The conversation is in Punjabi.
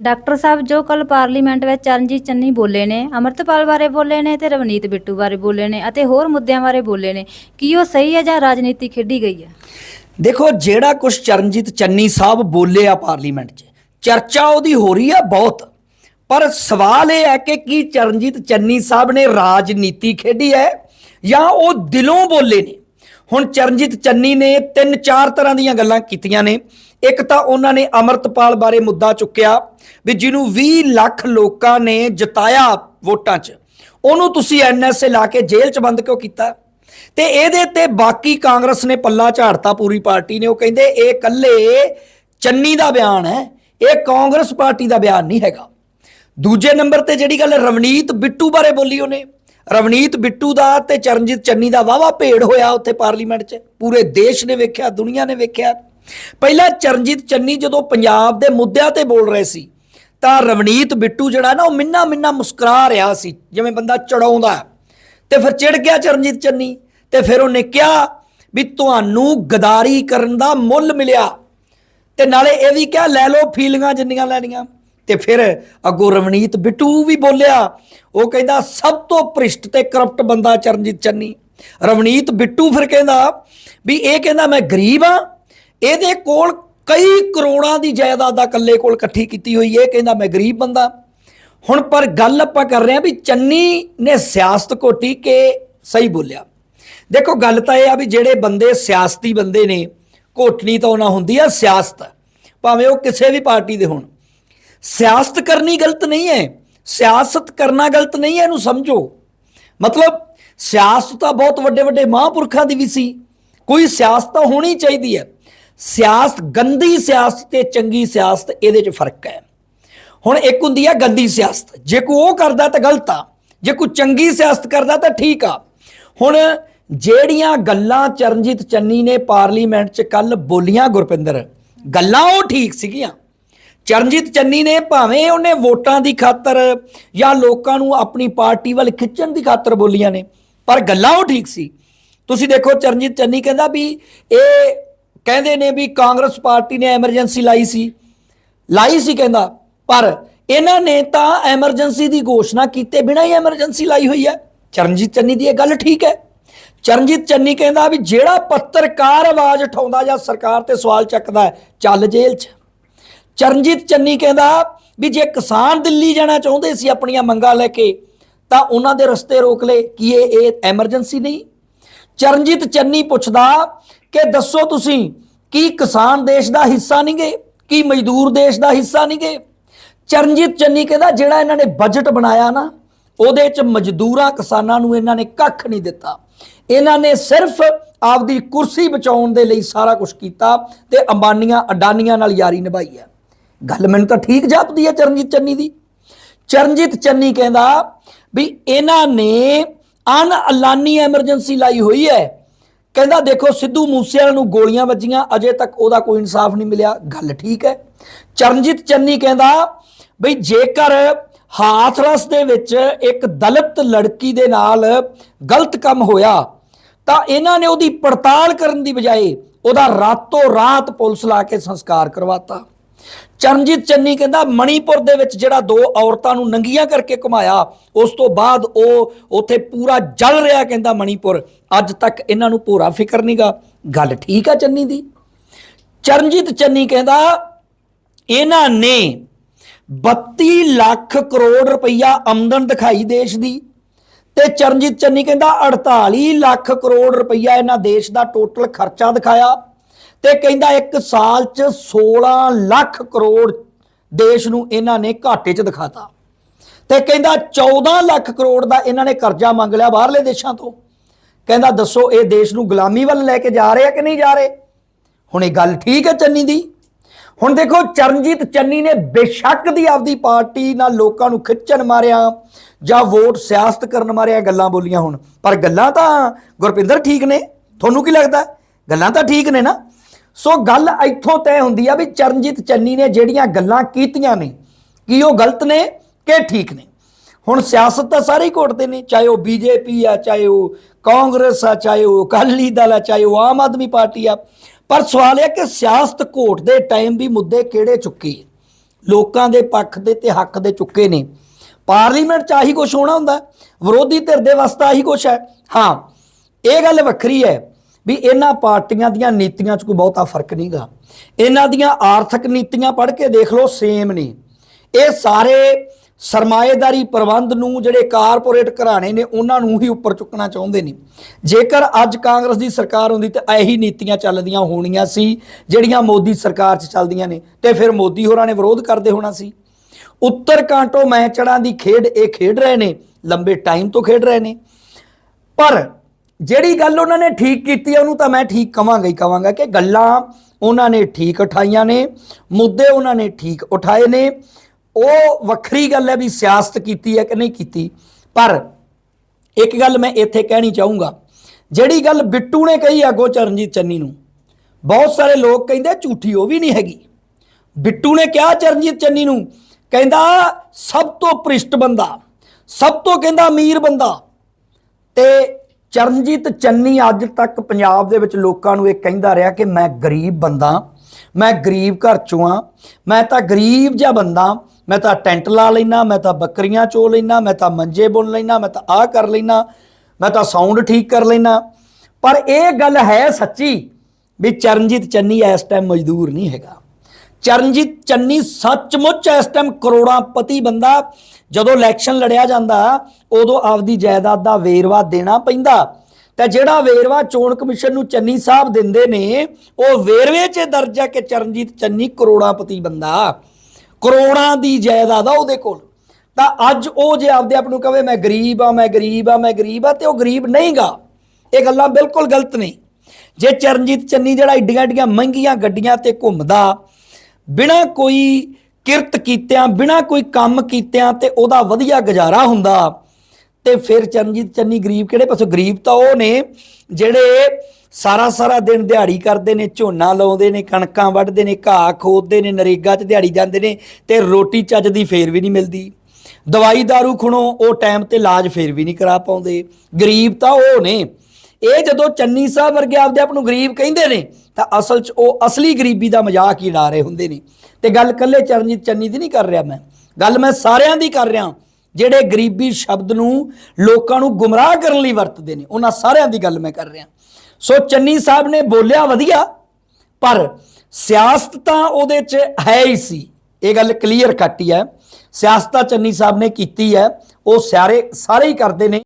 ਡਾਕਟਰ ਸਾਹਿਬ ਜੋ ਕੱਲ ਪਾਰਲੀਮੈਂਟ ਵਿੱਚ ਚਰਨਜੀਤ ਚੰਨੀ ਬੋਲੇ ਨੇ, ਅਮਰਤਪਾਲ ਬਾਰੇ ਬੋਲੇ ਨੇ ਤੇ ਰਵਨੀਤ ਬਿੱਟੂ ਬਾਰੇ ਬੋਲੇ ਨੇ ਅਤੇ ਹੋਰ ਮੁੱਦਿਆਂ ਬਾਰੇ ਬੋਲੇ ਨੇ, ਕੀ ਉਹ ਸਹੀ ਹੈ ਜਾਂ ਰਾਜਨੀਤੀ ਖੇਡੀ ਗਈ ਹੈ? ਦੇਖੋ, ਜਿਹੜਾ ਕੁਝ ਚਰਨਜੀਤ ਚੰਨੀ ਸਾਹਿਬ ਬੋਲੇ ਆ ਪਾਰਲੀਮੈਂਟ 'ਚ, ਚਰਚਾ ਉਹਦੀ ਹੋ ਰਹੀ ਆ ਬਹੁਤ। ਪਰ ਸਵਾਲ ਇਹ ਹੈ ਕਿ ਕੀ ਚਰਨਜੀਤ ਚੰਨੀ ਸਾਹਿਬ ਨੇ ਰਾਜਨੀਤੀ ਖੇਡੀ ਹੈ ਜਾਂ ਉਹ ਦਿਲੋਂ ਬੋਲੇ ਨੇ? ਹੁਣ ਚਰਨਜੀਤ ਚੰਨੀ ਨੇ ਤਿੰਨ ਚਾਰ ਤਰ੍ਹਾਂ ਦੀਆਂ ਗੱਲਾਂ ਕੀਤੀਆਂ ਨੇ। ਇੱਕ ਤਾਂ ਉਹਨਾਂ ਨੇ ਅਮਰਤਪਾਲ ਬਾਰੇ ਮੁੱਦਾ ਚੁੱਕਿਆ ਵੀ ਜਿਹਨੂੰ 20 ਲੱਖ ਲੋਕਾਂ ਨੇ ਜਿਤਾਇਆ ਵੋਟਾਂ 'ਚ। ਉਹਨੂੰ ਤੁਸੀਂ ਐਨਐਸਏ ਲਾ ਕੇ ਜੇਲ੍ਹ 'ਚ ਬੰਦ ਕਿਉਂ ਕੀਤਾ? ਤੇ ਇਹਦੇ ਤੇ ਬਾਕੀ ਕਾਂਗਰਸ ਨੇ ਪੱਲਾ ਝਾੜਤਾ ਪੂਰੀ ਪਾਰਟੀ ਨੇ। ਉਹ ਕਹਿੰਦੇ, ਇਹ ਇਕੱਲੇ ਚੰਨੀ ਦਾ ਬਿਆਨ ਹੈ, ਇਹ ਕਾਂਗਰਸ ਪਾਰਟੀ ਦਾ ਬਿਆਨ ਨਹੀਂ ਹੈਗਾ। ਦੂਜੇ ਨੰਬਰ ਤੇ ਜਿਹੜੀ ਗੱਲ ਰਵਨੀਤ ਬਿੱਟੂ ਬਾਰੇ ਬੋਲੀ ਉਹਨੇ ਰਵਨੀਤ ਬਿੱਟੂ ਦਾ ਤੇ ਚਰਨਜੀਤ ਚੰਨੀ ਦਾ ਵਾਵਾ ਭੇੜ ਹੋਇਆ ਉੱਥੇ ਪਾਰਲੀਮੈਂਟ 'ਚ। ਪੂਰੇ ਦੇਸ਼ ਨੇ ਵੇਖਿਆ, ਦੁਨੀਆ ਨੇ ਵੇਖਿਆ। ਪਹਿਲਾਂ ਚਰਨਜੀਤ ਚੰਨੀ ਜਦੋਂ ਪੰਜਾਬ ਦੇ ਮੁੱਦਿਆਂ ਤੇ ਬੋਲ ਰਹੇ ਸੀ, ਤਾਂ ਰਵਨੀਤ ਬਿੱਟੂ ਜਿਹੜਾ ਨਾ ਉਹ ਮਿੰਨਾ ਮਿੰਨਾ ਮੁਸਕਰਾ ਰਿਹਾ ਸੀ, ਜਿਵੇਂ ਬੰਦਾ ਚੜਾਉਂਦਾ। ਹੈ। ਤੇ ਫਿਰ ਚਿੜ ਗਿਆ ਚਰਨਜੀਤ ਚੰਨੀ ਤੇ ਫਿਰ ਉਹਨੇ ਕਿਹਾ ਵੀ ਤੁਹਾਨੂੰ ਗਦਾਰੀ ਕਰਨ ਦਾ ਮੁੱਲ ਮਿਲਿਆ। ਤੇ ਨਾਲੇ ਇਹ ਵੀ ਕਿਹਾ, ਲੈ ਲਓ ਫੀਲਿੰਗਾਂ ਜਿੰਨੀਆਂ ਲੈਣੀਆਂ। ਤੇ ਫਿਰ ਅੱਗੋਂ ਰਵਨੀਤ ਬਿੱਟੂ ਵੀ ਬੋਲਿਆ, ਉਹ ਕਹਿੰਦਾ, ਸਭ ਤੋਂ ਭ੍ਰਿਸ਼ਟ ਤੇ ਕਰਪਟ ਬੰਦਾ ਚਰਨਜੀਤ ਚੰਨੀ। ਰਵਨੀਤ ਬਿੱਟੂ ਫਿਰ ਕਹਿੰਦਾ ਵੀ ਇਹ ਕਹਿੰਦਾ, ਮੈਂ ਗਰੀਬ ਆ ਇਹਦੇ ਕੋਲ ਕਈ ਕਰੋੜਾਂ ਦੀ ਜਾਇਦਾਦ ਦਾ ਇਕੱਲੇ ਕੋਲ ਇਕੱਠੀ ਕੀਤੀ ਹੋਈ ਹੈ ਇਹ ਕਹਿੰਦਾ, ਮੈਂ ਗਰੀਬ ਬੰਦਾ। ਹੁਣ ਪਰ ਗੱਲ ਆਪਾਂ ਕਰ ਰਹੇ ਹਾਂ ਵੀ ਚੰਨੀ ਨੇ ਸਿਆਸਤ ਕੋਟੀ ਕੇ ਸਹੀ ਬੋਲਿਆ। ਦੇਖੋ, ਗੱਲ ਤਾਂ ਇਹ ਆ ਵੀ ਜਿਹੜੇ ਬੰਦੇ ਸਿਆਸਤੀ ਬੰਦੇ ਨੇ ਕੋਟਣੀ ਤਾਂ ਉਹਨਾਂ ਹੁੰਦੀ ਆ ਸਿਆਸਤ, ਭਾਵੇਂ ਉਹ ਕਿਸੇ ਵੀ ਪਾਰਟੀ ਦੇ ਹੋਣ। ਸਿਆਸਤ ਕਰਨੀ ਗਲਤ ਨਹੀਂ ਹੈ। ਸਿਆਸਤ ਕਰਨਾ ਗਲਤ ਨਹੀਂ ਹੈ ਇਹਨੂੰ ਸਮਝੋ। ਮਤਲਬ ਸਿਆਸਤ ਤਾਂ ਬਹੁਤ ਵੱਡੇ ਵੱਡੇ ਮਹਾਂਪੁਰਖਾਂ ਦੀ ਵੀ ਸੀ। ਕੋਈ ਸਿਆਸਤ ਤਾਂ ਹੋਣੀ ਚਾਹੀਦੀ ਹੈ। ਸਿਆਸਤ, ਗੰਦੀ ਸਿਆਸਤ ਤੇ ਚੰਗੀ ਸਿਆਸਤ ਇਹਦੇ 'ਚ ਫ਼ਰਕ ਹੈ। ਹੁਣ ਇੱਕ ਹੁੰਦੀ ਆ ਗੰਦੀ ਸਿਆਸਤ। ਜੇ ਕੋਈ ਉਹ ਕਰਦਾ ਤਾਂ ਗਲਤ ਆ। ਜੇ ਕੋਈ ਚੰਗੀ ਸਿਆਸਤ ਕਰਦਾ ਤਾਂ ਠੀਕ ਆ। ਹੁਣ ਜਿਹੜੀਆਂ ਗੱਲਾਂ ਚਰਨਜੀਤ ਚੰਨੀ ਨੇ ਪਾਰਲੀਮੈਂਟ 'ਚ ਕੱਲ ਬੋਲੀਆਂ ਗੁਰਪਿੰਦਰ, ਗੱਲਾਂ ਉਹ ਠੀਕ ਸੀਗੀਆਂ। ਚਰਨਜੀਤ ਚੰਨੀ ਨੇ ਭਾਵੇਂ ਉਹਨੇ ਵੋਟਾਂ ਦੀ ਖਾਤਰ ਜਾਂ ਲੋਕਾਂ ਨੂੰ ਆਪਣੀ ਪਾਰਟੀ ਵੱਲ ਖਿੱਚਣ ਦੀ ਖਾਤਰ ਬੋਲੀਆਂ ਨੇ, ਪਰ ਗੱਲਾਂ ਉਹ ਠੀਕ ਸੀ। ਤੁਸੀਂ ਦੇਖੋ, ਚਰਨਜੀਤ ਚੰਨੀ ਕਹਿੰਦਾ ਵੀ ਇਹ ਕਹਿੰਦੇ ਨੇ ਵੀ ਕਾਂਗਰਸ ਪਾਰਟੀ ਨੇ ਐਮਰਜੈਂਸੀ ਲਾਈ ਸੀ। ਲਾਈ ਸੀ ਕਹਿੰਦਾ, ਪਰ ਇਹਨਾਂ ਨੇ ਤਾਂ ਐਮਰਜੈਂਸੀ ਦੀ ਘੋਸ਼ਣਾ ਕੀਤੇ ਬਿਨਾਂ ਹੀ ਐਮਰਜੈਂਸੀ ਲਾਈ ਹੋਈ ਹੈ। ਚਰਨਜੀਤ ਚੰਨੀ ਦੀ ਇਹ ਗੱਲ ਠੀਕ ਹੈ। ਚਰਨਜੀਤ ਚੰਨੀ ਕਹਿੰਦਾ ਵੀ ਜਿਹੜਾ ਪੱਤਰਕਾਰ ਆਵਾਜ਼ ਉਠਾਉਂਦਾ ਜਾਂ ਸਰਕਾਰ ਤੇ ਸਵਾਲ ਚੱਕਦਾ ਚੱਲ ਜੇਲ੍ਹ 'ਚ। ਚਰਨਜੀਤ ਚੰਨੀ ਕਹਿੰਦਾ ਵੀ ਜੇ ਕਿਸਾਨ ਦਿੱਲੀ ਜਾਣਾ ਚਾਹੁੰਦੇ ਸੀ ਆਪਣੀਆਂ ਮੰਗਾਂ ਲੈ ਕੇ, ਤਾਂ ਉਹਨਾਂ ਦੇ ਰਸਤੇ ਰੋਕ ਲਏ। ਕਿ ਇਹ ਇਹ ਐਮਰਜੈਂਸੀ ਨਹੀਂ? ਚਰਨਜੀਤ ਚੰਨੀ ਪੁੱਛਦਾ ਕਿ ਦੱਸੋ ਤੁਸੀਂ, ਕੀ ਕਿਸਾਨ ਦੇਸ਼ ਦਾ ਹਿੱਸਾ ਨਹੀਂ ਗਏ ਕੀ ਮਜ਼ਦੂਰ ਦੇਸ਼ ਦਾ ਹਿੱਸਾ ਨਹੀਂ ਗਏ ਚਰਨਜੀਤ ਚੰਨੀ ਕਹਿੰਦਾ, ਜਿਹੜਾ ਇਹਨਾਂ ਨੇ ਬਜਟ ਬਣਾਇਆ ਨਾ, ਉਹਦੇ 'ਚ ਮਜ਼ਦੂਰਾਂ ਕਿਸਾਨਾਂ ਨੂੰ ਇਹਨਾਂ ਨੇ ਕੱਖ ਨਹੀਂ ਦਿੱਤਾ। ਇਹਨਾਂ ਨੇ ਸਿਰਫ ਆਪਦੀ ਕੁਰਸੀ ਬਚਾਉਣ ਦੇ ਲਈ ਸਾਰਾ ਕੁਝ ਕੀਤਾ ਤੇ ਅੰਬਾਨੀਆਂ, ਅਡਾਨੀਆਂ ਨਾਲ ਯਾਰੀ ਨਿਭਾਈ ਹੈ। ਗੱਲ ਮੈਨੂੰ ਤਾਂ ਠੀਕ ਜਾਪਦੀ ਹੈ ਚਰਨਜੀਤ ਚੰਨੀ ਦੀ। ਚਰਨਜੀਤ ਚੰਨੀ ਕਹਿੰਦਾ ਵੀ ਇਹਨਾਂ ਨੇ ਅਨ ਐਲਾਨੀ ਐਮਰਜੈਂਸੀ ਲਾਈ ਹੋਈ ਹੈ। ਕਹਿੰਦਾ ਦੇਖੋ ਸਿੱਧੂ ਮੂਸੇਵਾਲੇ ਨੂੰ ਗੋਲੀਆਂ ਵੱਜੀਆਂ, ਅਜੇ ਤੱਕ ਉਹਦਾ ਕੋਈ ਇਨਸਾਫ ਨਹੀਂ ਮਿਲਿਆ। ਗੱਲ ਠੀਕ ਹੈ। ਚਰਨਜੀਤ ਚੰਨੀ ਕਹਿੰਦਾ ਬਈ ਜੇਕਰ ਹਾਥਰਸ ਦੇ ਵਿੱਚ ਇੱਕ ਦਲਿਤ ਲੜਕੀ ਦੇ ਨਾਲ ਗਲਤ ਕੰਮ ਹੋਇਆ, ਤਾਂ ਇਹਨਾਂ ਨੇ ਉਹਦੀ ਪੜਤਾਲ ਕਰਨ ਦੀ ਬਜਾਏ ਉਹਦਾ ਰਾਤੋਂ ਰਾਤ ਪੁਲਿਸ ਲਾ ਕੇ ਸੰਸਕਾਰ ਕਰਵਾਤਾ। ਚਰਨਜੀਤ ਚੰਨੀ ਕਹਿੰਦਾ, ਮਣੀਪੁਰ ਦੇ ਵਿੱਚ ਜਿਹੜਾ ਦੋ ਔਰਤਾਂ ਨੂੰ ਨੰਗੀਆਂ ਕਰਕੇ ਘੁਮਾਇਆ, ਉਸ ਤੋਂ ਬਾਅਦ ਉਹ ਉੱਥੇ ਪੂਰਾ ਜਲ ਰਿਹਾ ਕਹਿੰਦਾ ਮਣੀਪੁਰ। ਅੱਜ ਤੱਕ ਇਹਨਾਂ ਨੂੰ ਪੂਰਾ ਫਿਕਰ ਨਹੀਂਗਾ ਗੱਲ ਠੀਕ ਆ ਚੰਨੀ ਦੀ? ਚਰਨਜੀਤ ਚੰਨੀ ਕਹਿੰਦਾ, ਇਹਨਾਂ ਨੇ 32 ਲੱਖ ਕਰੋੜ ਰੁਪਈਆ ਆਮਦਨ ਦਿਖਾਈ ਦੇਸ਼ ਦੀ ਤੇ ਚਰਨਜੀਤ ਚੰਨੀ ਕਹਿੰਦਾ 48 ਲੱਖ ਕਰੋੜ ਰੁਪਈਆ ਇਹਨਾਂ ਦੇਸ਼ ਦਾ ਟੋਟਲ ਖਰਚਾ ਦਿਖਾਇਆ। ਤੇ ਕਹਿੰਦਾ ਇੱਕ ਸਾਲ 'ਚ 16 ਲੱਖ ਕਰੋੜ ਦੇਸ਼ ਨੂੰ ਇਹਨਾਂ ਨੇ ਘਾਟੇ 'ਚ ਦਿਖਾਤਾ। ਤੇ ਕਹਿੰਦਾ 14 ਲੱਖ ਕਰੋੜ ਦਾ ਇਹਨਾਂ ਨੇ ਕਰਜ਼ਾ ਮੰਗ ਲਿਆ ਬਾਹਰਲੇ ਦੇਸ਼ਾਂ ਤੋਂ। ਕਹਿੰਦਾ ਦੱਸੋ ਇਹ ਦੇਸ਼ ਨੂੰ ਗੁਲਾਮੀ ਵੱਲ ਲੈ ਕੇ ਜਾ ਰਹੇ ਆ ਕਿ ਨਹੀਂ ਜਾ ਰਹੇ? ਹੁਣ ਇਹ ਗੱਲ ਠੀਕ ਹੈ ਚੰਨੀ ਦੀ? ਹੁਣ ਦੇਖੋ ਚਰਨਜੀਤ ਚੰਨੀ ਨੇ ਬੇਸ਼ੱਕ ਦੀ ਆਪਦੀ ਪਾਰਟੀ ਨਾਲ ਲੋਕਾਂ ਨੂੰ ਖਿੱਚਣ ਮਾਰਿਆ ਜਾਂ ਵੋਟ ਸਿਆਸਤ ਕਰਨ ਮਾਰਿਆ ਗੱਲਾਂ ਬੋਲੀਆਂ ਹੁਣ। ਪਰ ਗੱਲਾਂ ਤਾਂ ਗੁਰਪਿੰਦਰ ਠੀਕ ਨੇ। ਤੁਹਾਨੂੰ ਕੀ ਲੱਗਦਾ? ਗੱਲਾਂ ਤਾਂ ਠੀਕ ਨੇ ਨਾ? ਸੋ ਗੱਲ ਇੱਥੋਂ ਤੈਅ ਹੁੰਦੀ ਆ ਵੀ ਚਰਨਜੀਤ ਚੰਨੀ ਨੇ ਜਿਹੜੀਆਂ ਗੱਲਾਂ ਕੀਤੀਆਂ ਨੇ, ਕੀ ਉਹ ਗਲਤ ਨੇ ਕਿ ਠੀਕ ਨੇ? ਹੁਣ ਸਿਆਸਤ ਤਾਂ ਸਾਰੇ ਹੀ ਘੋਟਦੇ ਨੇ, ਚਾਹੇ ਉਹ ਬੀਜੇਪੀ ਆ, ਚਾਹੇ ਉਹ ਕਾਂਗਰਸ ਆ, ਚਾਹੇ ਉਹ ਅਕਾਲੀ ਦਲ ਆ, ਚਾਹੇ ਉਹ ਆਮ ਆਦਮੀ ਪਾਰਟੀ ਆ। ਪਰ ਸਵਾਲ ਇਹ ਹੈ ਕਿ ਸਿਆਸਤ ਘੋਟ ਦੇ ਟਾਈਮ ਵੀ ਮੁੱਦੇ ਕਿਹੜੇ ਚੁੱਕੇ ਲੋਕਾਂ ਦੇ ਪੱਖ ਦੇ ਤੇ ਹੱਕ ਦੇ ਚੁੱਕੇ ਨੇ। ਪਾਰਲੀਮੈਂਟ ਚ ਆਹੀ ਕੁਝ ਹੋਣਾ ਹੁੰਦਾ, ਵਿਰੋਧੀ ਧਿਰ ਦੇ ਵਾਸਤੇ ਆਹੀ ਕੁਝ ਹੈ। ਹਾਂ, ਇਹ ਗੱਲ ਵੱਖਰੀ ਹੈ। ਵੀ ਇਹਨਾਂ ਪਾਰਟੀਆਂ ਦੀਆਂ ਨੀਤੀਆਂ 'ਚ ਕੋਈ ਬਹੁਤਾ ਫ਼ਰਕ ਨਹੀਂਗਾ। ਇਹਨਾਂ ਦੀਆਂ ਆਰਥਿਕ ਨੀਤੀਆਂ ਪੜ੍ਹ ਕੇ ਦੇਖ ਲਓ ਸੇਮ ਨੇ। ਇਹ ਸਾਰੇ ਸਰਮਾਏਦਾਰੀ ਪ੍ਰਬੰਧ ਨੂੰ ਜਿਹੜੇ ਕਾਰਪੋਰੇਟ ਘਰਾਣੇ ਨੇ, ਉਹਨਾਂ ਨੂੰ ਹੀ ਉੱਪਰ ਚੁੱਕਣਾ ਚਾਹੁੰਦੇ ਨੇ। ਜੇਕਰ ਅੱਜ ਕਾਂਗਰਸ ਦੀ ਸਰਕਾਰ ਹੁੰਦੀ ਤਾਂ ਇਹੀ ਨੀਤੀਆਂ ਚੱਲਦੀਆਂ ਹੋਣੀਆਂ ਸੀ, ਜਿਹੜੀਆਂ ਮੋਦੀ ਸਰਕਾਰ 'ਚ ਚੱਲਦੀਆਂ ਨੇ, ਤੇ ਫਿਰ ਮੋਦੀ ਹੋਰਾਂ ਨੇ ਵਿਰੋਧ ਕਰਦੇ ਹੋਣਾ ਸੀ। ਉੱਤਰ ਕਾਂਟੋ ਮੈਚੜਾਂ ਦੀ ਖੇਡ, ਇਹ ਖੇਡ ਰਹੇ ਨੇ, ਲੰਬੇ ਟਾਈਮ ਤੋਂ ਖੇਡ ਰਹੇ ਨੇ। ਪਰ ਜਿਹੜੀ ਗੱਲ ਉਹਨਾਂ ਨੇ ਠੀਕ ਕੀਤੀ ਹੈ ਉਹਨੂੰ ਤਾਂ ਮੈਂ ਠੀਕ ਕਵਾਂਗਾ ਹੀ ਕਵਾਂਗਾ ਕਿ ਗੱਲਾਂ ਉਹਨਾਂ ਨੇ ਠੀਕ ਉਠਾਈਆਂ ਨੇ, ਮੁੱਦੇ ਉਹਨਾਂ ਨੇ ਠੀਕ ਉਠਾਏ ਨੇ। ਉਹ ਵੱਖਰੀ ਗੱਲ ਹੈ ਵੀ ਸਿਆਸਤ ਕੀਤੀ ਹੈ ਕਿ ਨਹੀਂ ਕੀਤੀ। ਪਰ ਇੱਕ ਗੱਲ ਮੈਂ ਇੱਥੇ ਕਹਿਣੀ ਚਾਹੂੰਗਾ, ਜਿਹੜੀ ਗੱਲ ਬਿੱਟੂ ਨੇ ਕਹੀ ਅੱਗੋਂ ਚਰਨਜੀਤ ਚੰਨੀ ਨੂੰ, ਬਹੁਤ ਸਾਰੇ ਲੋਕ ਕਹਿੰਦੇ ਝੂਠੀ ਉਹ ਵੀ ਨਹੀਂ ਹੈਗੀ। ਬਿੱਟੂ ਨੇ ਕਿਹਾ ਚਰਨਜੀਤ ਚੰਨੀ ਨੂੰ, ਕਹਿੰਦਾ ਸਭ ਤੋਂ ਭ੍ਰਿਸ਼ਟ ਬੰਦਾ, ਸਭ ਤੋਂ ਕਹਿੰਦਾ ਅਮੀਰ ਬੰਦਾ, ਤੇ ਚਰਨਜੀਤ ਚੰਨੀ ਅੱਜ ਤੱਕ ਪੰਜਾਬ ਦੇ ਵਿੱਚ ਲੋਕਾਂ ਨੂੰ ਇਹ ਕਹਿੰਦਾ ਰਿਹਾ ਕਿ ਮੈਂ ਗਰੀਬ ਬੰਦਾ, ਮੈਂ ਗਰੀਬ ਘਰ ਚੋਂ ਆ ਮੈਂ ਤਾਂ ਗਰੀਬ ਜਿਹਾ ਬੰਦਾ, ਮੈਂ ਤਾਂ ਟੈਂਟ ਲਾ ਲੈਣਾ ਮੈਂ ਤਾਂ ਬੱਕਰੀਆਂ ਚੋ ਲੈਣਾ ਮੈਂ ਤਾਂ ਮੰਜੇ ਬੁਣ ਲੈਣਾ ਮੈਂ ਤਾਂ ਆਹ ਕਰ ਲੈਣਾ ਮੈਂ ਤਾਂ ਸਾਊਂਡ ਠੀਕ ਕਰ ਲੈਣਾ ਪਰ ਇਹ ਗੱਲ ਹੈ ਸੱਚੀ ਵੀ ਚਰਨਜੀਤ ਚੰਨੀ ਇਸ ਟਾਈਮ ਮਜ਼ਦੂਰ ਨਹੀਂ ਹੈਗਾ। ਚਰਨਜੀਤ ਚੰਨੀ ਸੱਚਮੁੱਚ ਇਸ ਟਾਈਮ ਕਰੋੜਾਂ ਪਤੀ ਬੰਦਾ। ਜਦੋਂ ਇਲੈਕਸ਼ਨ ਲੜਿਆ ਜਾਂਦਾ, ਉਦੋਂ ਆਪਦੀ ਜਾਇਦਾਦ ਦਾ ਵੇਰਵਾ ਦੇਣਾ ਪੈਂਦਾ। ਤੇ ਜਿਹੜਾ ਵੇਰਵਾ ਚੋਣ ਕਮਿਸ਼ਨ ਨੂੰ ਚੰਨੀ ਸਾਹਿਬ ਦਿੰਦੇ ਨੇ, ਉਹ ਵੇਰਵੇ 'ਚ ਦਰਜ ਹੈ ਕਿ ਚਰਨਜੀਤ ਚੰਨੀ ਕਰੋੜਾਂ ਪਤੀ ਬੰਦਾ। ਕਰੋੜਾਂ ਦੀ ਜਾਇਦਾਦ ਆ ਉਹਦੇ ਕੋਲ। ਤਾਂ ਅੱਜ ਉਹ ਜੇ ਆਪਦੇ ਆਪ ਨੂੰ ਕਵੇ ਮੈਂ ਗਰੀਬ ਆ, ਮੈਂ ਗਰੀਬ ਆ, ਮੈਂ ਗਰੀਬ ਆ, ਤੇ ਉਹ ਗਰੀਬ ਨਹੀਂਗਾ। ਇਹ ਗੱਲਾਂ ਬਿਲਕੁਲ ਗਲਤ ਨੇ। ਜੇ ਚਰਨਜੀਤ ਚੰਨੀ ਜਿਹੜਾ ਏਡੀਆਂ ਏਡੀਆਂ ਮਹਿੰਗੀਆਂ ਗੱਡੀਆਂ ਤੇ ਘੁੰਮਦਾ ਬਿਨਾਂ ਕੋਈ ਕਿਰਤ ਕੀਤਿਆਂ, ਬਿਨਾਂ ਕੋਈ ਕੰਮ ਕੀਤਿਆਂ ਤੇ ਉਹਦਾ ਵਧੀਆ ਗੁਜ਼ਾਰਾ ਹੁੰਦਾ ਤੇ ਫਿਰ ਚਰਨਜੀਤ ਚੰਨੀ ਗਰੀਬ ਕਿਹੜੇ ਪਾਸੋਂ? ਗਰੀਬ ਤਾਂ ਉਹ ਨੇ ਜਿਹੜੇ ਸਾਰਾ ਸਾਰਾ ਦਿਨ ਦਿਹਾੜੀ ਕਰਦੇ ਨੇ, ਝੋਨਾ ਲਾਉਂਦੇ ਨੇ, ਕਣਕਾਂ ਵੱਢਦੇ ਨੇ, ਘਾਹ ਖੋਦਦੇ ਨੇ, ਨਰੇਗਾ 'ਚ ਦਿਹਾੜੀ ਜਾਂਦੇ ਨੇ ਤੇ ਰੋਟੀ ਚੱਜ ਦੀ ਫੇਰ ਵੀ ਨਹੀਂ ਮਿਲਦੀ। ਦਵਾਈ ਦਾਰੂ ਖਣੋ, ਉਹ ਟਾਈਮ ਤੇ ਇਲਾਜ ਫੇਰ ਵੀ ਨਹੀਂ ਕਰਾ ਪਾਉਂਦੇ। ਗਰੀਬ ਤਾਂ ਉਹ ਨੇ। ਇਹ ਜਦੋਂ ਚੰਨੀ ਸਾਹਿਬ ਵਰਗੇ ਆਪਦੇ ਆਪ ਨੂੰ ਗਰੀਬ ਕਹਿੰਦੇ ਨੇ, ਤਾਂ ਅਸਲ 'ਚ ਉਹ ਅਸਲੀ ਗਰੀਬੀ ਦਾ ਮਜ਼ਾਕ ਹੀ ਉਡਾ ਰਹੇ ਹੁੰਦੇ ਨੇ। ਤੇ ਗੱਲ ਕੱਲੇ ਚਰਨਜੀਤ ਚੰਨੀ ਦੀ ਨਹੀਂ ਕਰ ਰਿਹਾ ਮੈਂ। ਗੱਲ ਮੈਂ ਸਾਰਿਆਂ ਦੀ ਕਰ ਰਿਹਾ। ਜਿਹੜੇ ਗਰੀਬੀ ਸ਼ਬਦ ਨੂੰ ਲੋਕਾਂ ਨੂੰ ਗੁੰਮਰਾਹ ਕਰਨ ਲਈ ਵਰਤਦੇ ਨੇ, ਉਹਨਾਂ ਸਾਰਿਆਂ ਦੀ ਗੱਲ ਮੈਂ ਕਰ ਰਿਹਾ। ਸੋ ਚੰਨੀ ਸਾਹਿਬ ਨੇ ਬੋਲਿਆ ਵਧੀਆ, ਪਰ ਸਿਆਸਤ ਤਾਂ ਉਹਦੇ 'ਚ ਹੈ ਹੀ ਸੀ। ਇਹ ਗੱਲ ਕਲੀਅਰ ਕੱਟ ਹੀ ਹੈ। ਸਿਆਸਤ ਤਾਂ ਚੰਨੀ ਸਾਹਿਬ ਨੇ ਕੀਤੀ ਹੈ। ਉਹ ਸਾਰੇ ਸਾਰੇ ਹੀ ਕਰਦੇ ਨੇ।